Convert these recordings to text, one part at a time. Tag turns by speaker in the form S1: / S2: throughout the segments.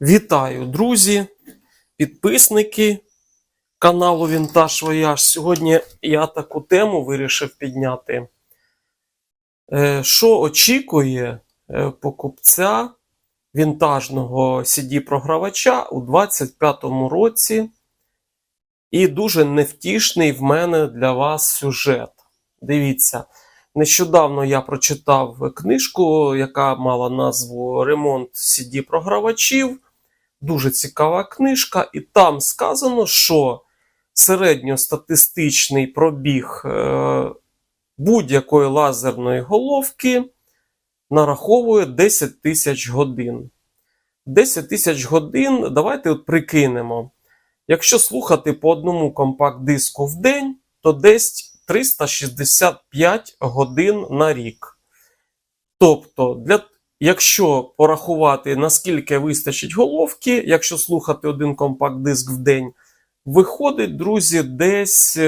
S1: Вітаю, друзі, підписники каналу Вінтаж Вояж. Сьогодні я таку тему вирішив підняти. Е, Що очікує е, покупця вінтажного CD-програвача у 2025 році? І дуже невтішний в мене для вас сюжет. Дивіться. Нещодавно я прочитав книжку, яка мала назву Ремонт CD-програвачів. Дуже цікава книжка, і там сказано, що середньостатистичний пробіг е, будь-якої лазерної головки нараховує 10 тисяч годин. 10 тисяч годин, давайте от прикинемо. Якщо слухати по одному компакт-диску в день, то десь 365 годин на рік. Тобто, для, якщо порахувати, наскільки вистачить головки, якщо слухати один компакт-диск в день, виходить, друзі, десь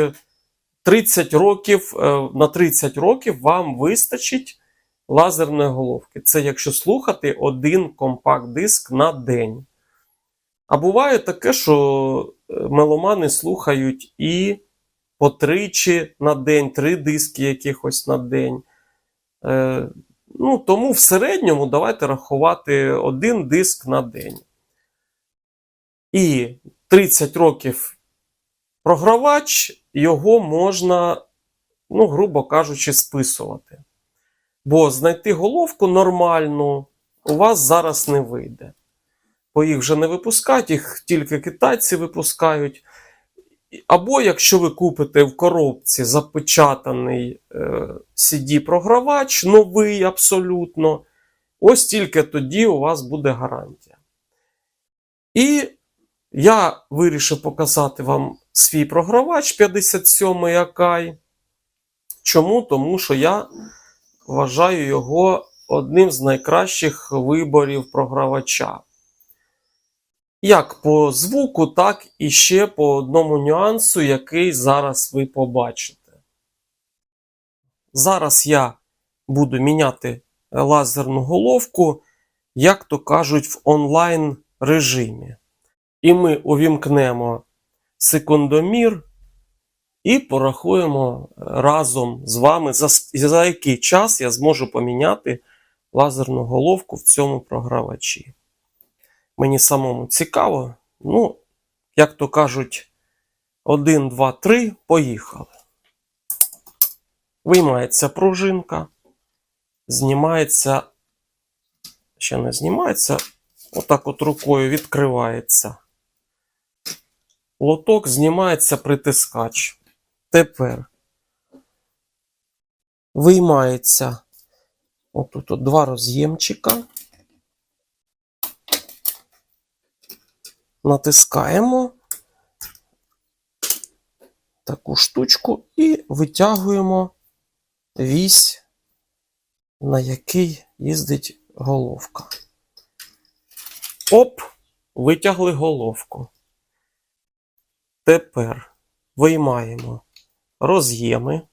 S1: 30 років, е, на 30 років вам вистачить лазерної головки. Це якщо слухати один компакт-диск на день. А буває таке, що меломани слухають і по тричі на день, три диски якихось на день. Ну, Тому в середньому давайте рахувати один диск на день. І 30 років програвач, його можна, ну, грубо кажучи, списувати. Бо знайти головку нормальну у вас зараз не вийде. Бо їх вже не випускають, їх тільки китайці випускають. Або якщо ви купите в коробці запечатаний е, CD-програвач, новий абсолютно, ось тільки тоді у вас буде гарантія. І я вирішив показати вам свій програвач 57 Akai. Чому? Тому що я вважаю його одним з найкращих виборів програвача. Як по звуку, так і ще по одному нюансу, який зараз ви побачите. Зараз я буду міняти лазерну головку, як то кажуть, в онлайн режимі. І ми увімкнемо секундомір і порахуємо разом з вами, за, за який час я зможу поміняти лазерну головку в цьому програвачі. Мені самому цікаво. Ну, як то кажуть, 1, 2, 3, поїхали. Виймається пружинка, знімається, ще не знімається, отак от рукою відкривається. Лоток знімається притискач. Тепер виймається отут от два роз'ємчика. Натискаємо таку штучку і витягуємо вісь, на який їздить головка. Оп, витягли головку. Тепер виймаємо роз'єми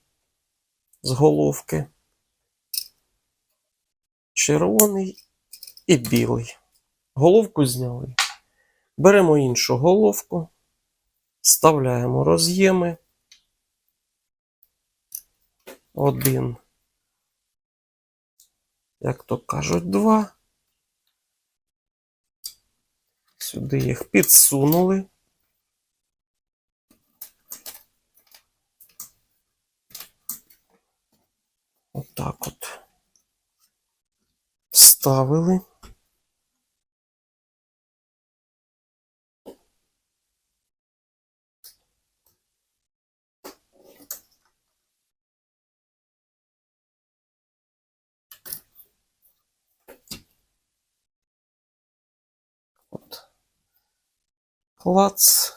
S1: з головки. Червоний і білий. Головку зняли. Беремо іншу головку, вставляємо роз'єми. Один, як то кажуть, два. Сюди їх підсунули. Отак от. Вставили. Клац.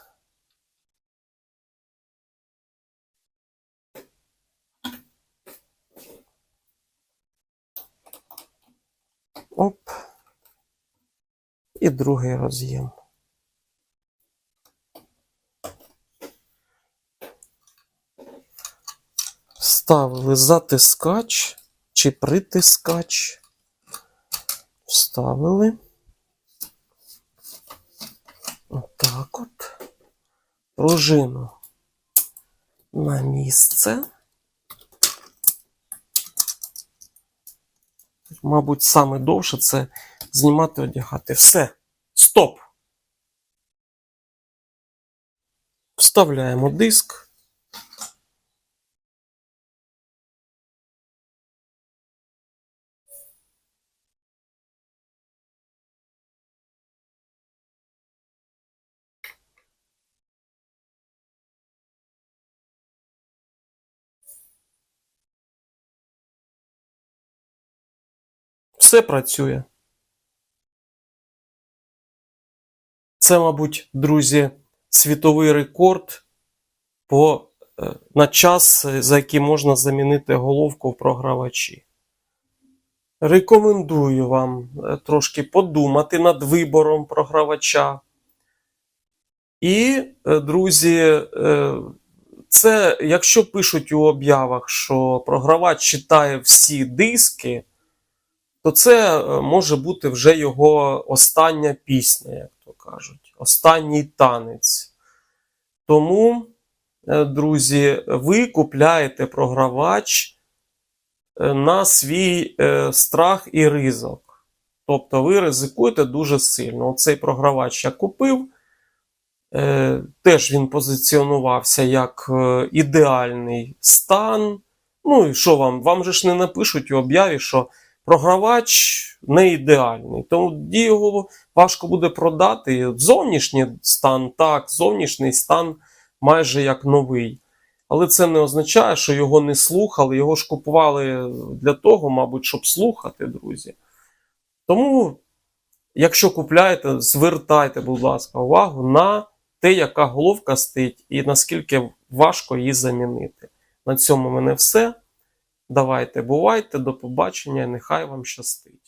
S1: Оп. І другий роз'єм. Вставили затискач чи притискач. Вставили. Пружину на місце. Мабуть, саме довше це знімати, одягати. Все. Стоп. Вставляємо диск. Все працює. Це, мабуть, друзі, світовий рекорд по, е, на час, за який можна замінити головку в програвачі. Рекомендую вам е, трошки подумати над вибором програвача. І, е, друзі, це якщо пишуть у об'явах, що програвач читає всі диски, то це е, може бути вже його остання пісня, як то кажуть, останній танець. Тому, е, друзі, ви купляєте програвач е, на свій страх і ризик. Тобто ви ризикуєте дуже сильно. Оцей програвач я купив. Теж він позиціонувався як ідеальний стан. Ну і що вам? Вам же ж не напишуть у об'яві, що програвач не ідеальний. Тому його важко буде продати. Зовнішній стан так, зовнішній стан майже як новий. Але це не означає, що його не слухали. Його ж купували для того, мабуть, щоб слухати, друзі. Тому, якщо купляєте, звертайте, будь ласка, увагу на те, яка головка стоїть, і наскільки важко її замінити. На цьому в мене все. Давайте, бувайте, до побачення, нехай вам щастить.